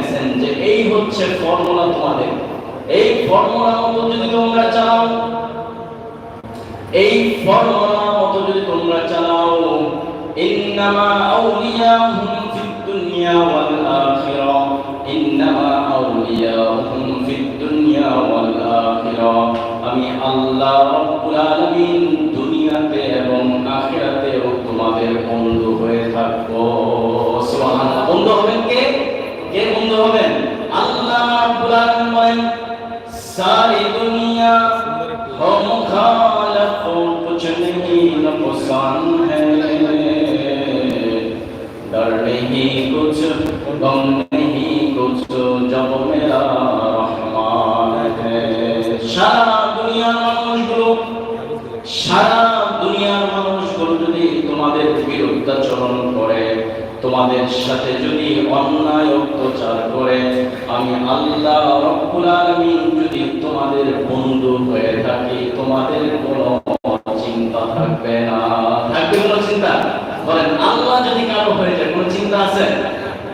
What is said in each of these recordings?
পাঠাইছেন যে এই হচ্ছে ফর্মুলা তোমাদের। এই ফর্মুলা মতো যদি তোমরা চালাও, এই ফর্মুলা মতো যদি তোমরা চালাও, ইন্নামা আউলিয়াহুম ফিদ দুনিয়া ওয়াল আখিরা, ইন্নামা আউলিয়াহুম ফিদ দুনিয়া ওয়াল আখিরা। আমি আল্লাহ রাব্বুল আলামিন দুনিয়াতে এবং আখিরাতেও তোমাদের বন্ধু হয়ে থাকব। সুবহানাল্লাহ। বিরুদ্ধাচরণ করে, তোমাদের সাথে যদি অন্যায় অত্যাচার করে, আমি আল্লাহ রব্বুল আলামিন যদি তোমাদের বন্ধু হয়ে থাকি, তোমাদের কোনো চিন্তা থাকবে না। থাকবে কোনো চিন্তা? বলেন, আল্লাহ যদি কারও হয়ে যায়, কোনো চিন্তা আছে?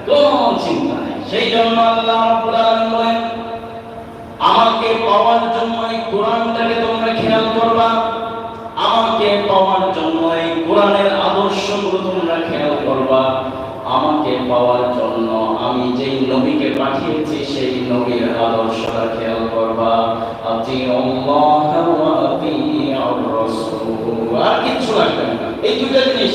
কোনো চিন্তা নেই। সেই জন্য আল্লাহ রব্বুল আলামিন বলেন, আমাকে পাওয়ার জন্য এই কোরআনটাকে তোমরা খেয়াল করবা। আমাকে পাওয়ার জন্য এই আদর্শগুলো তোমরা খেয়াল করবা, আমাকে পাওয়ার জন্য আমি যেই নবীকে পাঠিয়েছি, সেই নবীর আদর্শটা খেয়াল করবা। আর লাগবে না। এই দুইটা জিনিস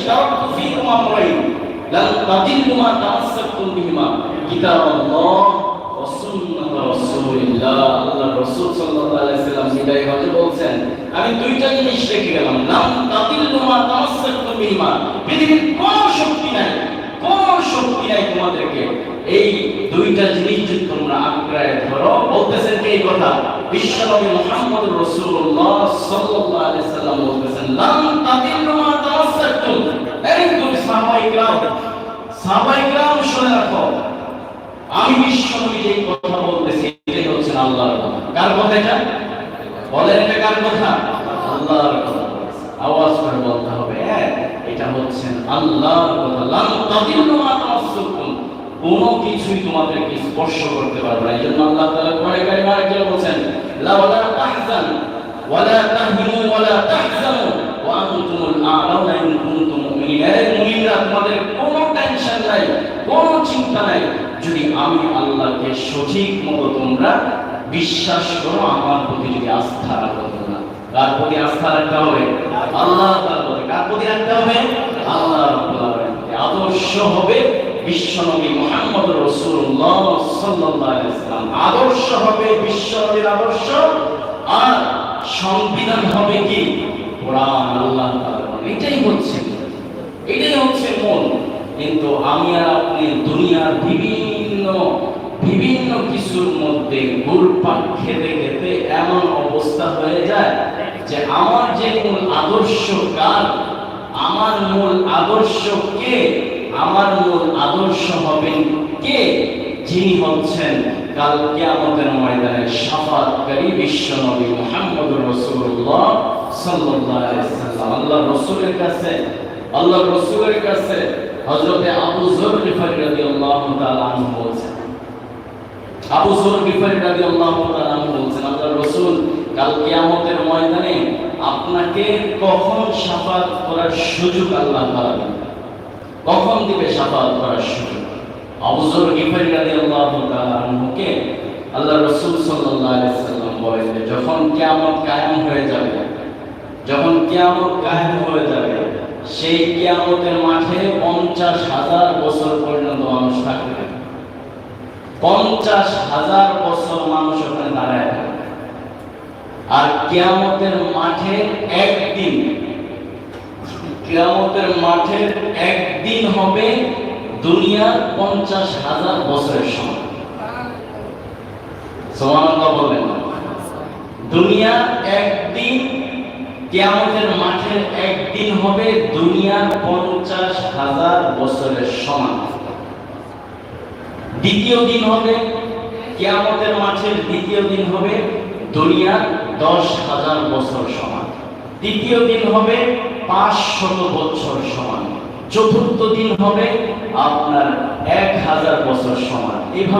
বলছেন। আমি দুইটা জিনিস রেখে গেলাম নাম তাদিল্লু মা তামাসসাকতুম বিহিমা পৃথিবীর কোনো শক্তি নাই, কোন শক্তি নাই তোমাদেরকে। এই দুইটা জিনিস যদি তোমরা আঁকড়ায় ধরো, বলতেছেন এই কথা? বিশ্বনবী মুহাম্মদ রাসূলুল্লাহ সাল্লাম বলতেছেন, লাম তাদিল্লু মা তামাসসাকতুম এই তুমি সাহাবায়ে কিরাম। শুনে রাখো। আমি বিশ্বনবী যে কথা বলতেছি, এটাই হচ্ছে আল্লাহর কথা। কার কথা এটা? বলেন এটা কার কথা? আল্লাহর কথা। আওয়াজ করে বলতে হবে হ্যাঁ এটা হচ্ছে আল্লাহ কোনো কিছুই তোমাদেরকে স্পর্শ করতে পারবে না। এইজন্য আল্লাহ তাআলা কোরআনে কারিমে আরেকটা বলেন লা ওয়ালা তাহজান, ওয়ালা তাহনু ওয়ালা তাহজানু, ওয়া ইন কুনতুম মুমিনিন। এই মুমিনরা, তোমাদের কোনো টেনশন নাই, কোনো চিন্তা নাই। যদি আমি আল্লাহকে সঠিক মতো তোমরা বিশ্বাস করো, আমার প্রতি যদি আস্থা রাখো তোমরা। কার প্রতি আস্থা রাখতে হবে? আল্লাহ তাআলার প্রতি কার প্রতি রাখতে হবে? আল্লাহ আদর্শ হবে বিশ্বনবী মুহাম্মদ রাসূলুল্লাহ সাল্লাল্লাহু আদর্শ হবে বিশ্বনবীর আদর্শ। আর সংবিধান হবে কি? কোরআন, আল্লাহ এটাই হচ্ছে এটাই হচ্ছে মূল। কিন্তু আমি আর আপনি দুনিয়ার বিভিন্ন বিভিন্ন কিছুর মধ্যে ঘুরপাক খেতে খেতে এমন অবস্থা হয়ে যায় যে আমার যে মূল আদর্শ কার? আমার মূল আদর্শ কে? আমার মূল আদর্শ হবেন কে? যিনি হচ্ছেন কাল কিয়ামতের ময়দানে শাফাতকারী বিশ্ব নবী মুহাম্মদুর রাসূলুল্লাহ সাল্লাল্লাহু আলাইহি সাল্লাম। আল্লাহ রাসূলের কাছে আল্লাহ রাসূলের কাছে হযরতে আবু যর রাদিয়াল্লাহু তাআলা আনহু বলছেন আবু যর গিফারি রাদিয়াল্লাহু তাআলা বলছেন, আল্লাহ রাসূল, কাল কিয়ামতের ময়দানে আপনাকে কখন শাফাত করার সুযোগ আল্লাহ তাআলা দিবেন? কখন দিবে শাফাত করার সুযোগ? আবু যর গিফারি রাদিয়াল্লাহু তাআলা আনহুকে আল্লাহ রাসূল সাল্লাল্লাহু আলাইহি সাল্লাম বলেন যখন কিয়ামত কায়েম হয়ে যাবে, যখন কিয়ামত কায়েম হয়ে যাবে, সেই কিয়ামতের মাঠে পঞ্চাশ হাজার বছর পর্যন্ত মানুষ থাকবে। পঞ্চাশ হাজার বছর মানুষ ওখানে দাঁড়ায় আর কিয়ামতের মাঠে একদিন, কিয়ামতের মাঠের একদিন হবে দুনিয়ার পঞ্চাশ হাজার বছরের সময়। সোমানন্দ বললেন। দুনিয়া একদিন, কিয়ামতের মাঠের একদিন হবে দুনিয়ার পঞ্চাশ হাজার বছরের সমান দ্বিতীয় দিন হবে, কেয়ামতের মাঠের দ্বিতীয় দিন হবে দুনিয়ার দশ হাজার বছর সমান। তৃতীয় দিন হবে পাঁচশত বছর সমান। চতুর্থ দিন হবে আপনার এক হাজার বছর সমান। এভাবে